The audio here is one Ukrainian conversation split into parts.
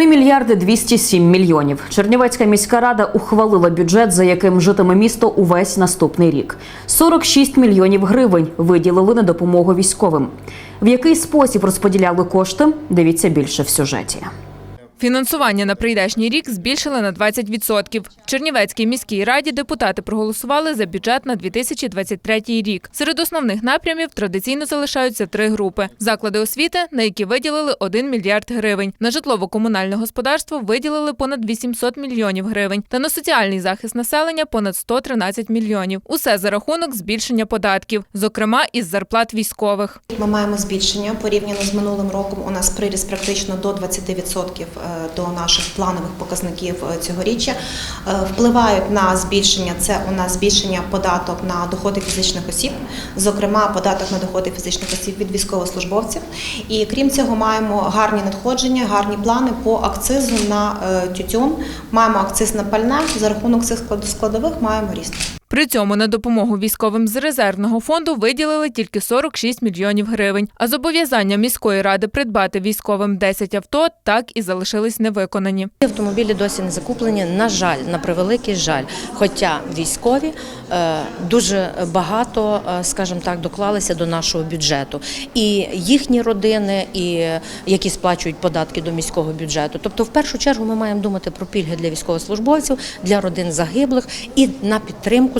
3 мільярди 207 мільйонів. Чернівецька міська рада ухвалила бюджет, за яким житиме місто увесь наступний рік. 46 мільйонів гривень виділили на допомогу військовим. В який спосіб розподіляли кошти? Дивіться більше в сюжеті. Фінансування на прийдешній рік збільшили на 20%. В Чернівецькій міській раді депутати проголосували за бюджет на 2023 рік. Серед основних напрямів традиційно залишаються три групи: заклади освіти, на які виділили 1 мільярд гривень, на житлово-комунальне господарство виділили понад 800 мільйонів гривень, та на соціальний захист населення понад 113 мільйонів. Усе за рахунок збільшення податків, зокрема із зарплат військових. Ми маємо збільшення порівняно з минулим роком. У нас приріст практично до 20% до наших планових показників е, цьогоріччя. Е, Впливають на збільшення. Це у нас збільшення податок на доходи фізичних осіб, зокрема податок на доходи фізичних осіб від військовослужбовців. І крім цього, маємо гарні надходження, гарні плани по акцизу на е, тютюн. Маємо акциз на пальне. За рахунок цих складових маємо ріст. При цьому на допомогу військовим з резервного фонду виділили тільки 46 мільйонів гривень. А зобов'язання міської ради придбати військовим 10 авто так і залишились невиконані. Автомобілі досі не закуплені. На жаль, на превеликий жаль. Хоча військові е, дуже багато, е, скажімо так, доклалися до нашого бюджету, і їхні родини, і які сплачують податки до міського бюджету. Тобто, в першу чергу, ми маємо думати про пільги для військовослужбовців, для родин загиблих і на підтримку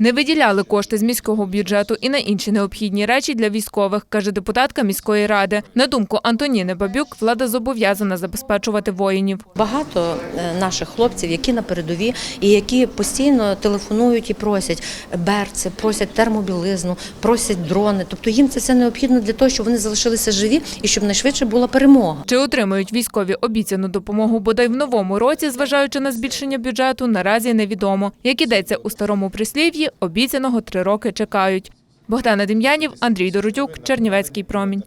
Не виділяли кошти з міського бюджету і на інші необхідні речі для військових, каже депутатка міської ради. На думку Антоніни Бабюк, влада зобов'язана забезпечувати воїнів. Багато е, наших хлопців, які на передові і які постійно телефонують і просять берці, просять термобілизну, просять дрони. Тобто їм це все необхідно для того, щоб вони залишилися живі і щоб найшвидше була перемога. Чи отримають військові обіцяну допомогу бодай в новому році, зважаючи на збільшення бюджету, наразі невідомо. Як ідеться у старому прислів'ї, обіцяного три роки чекають. Богдана Дем'янів, Андрій Доротюк, Чернівецький промінь.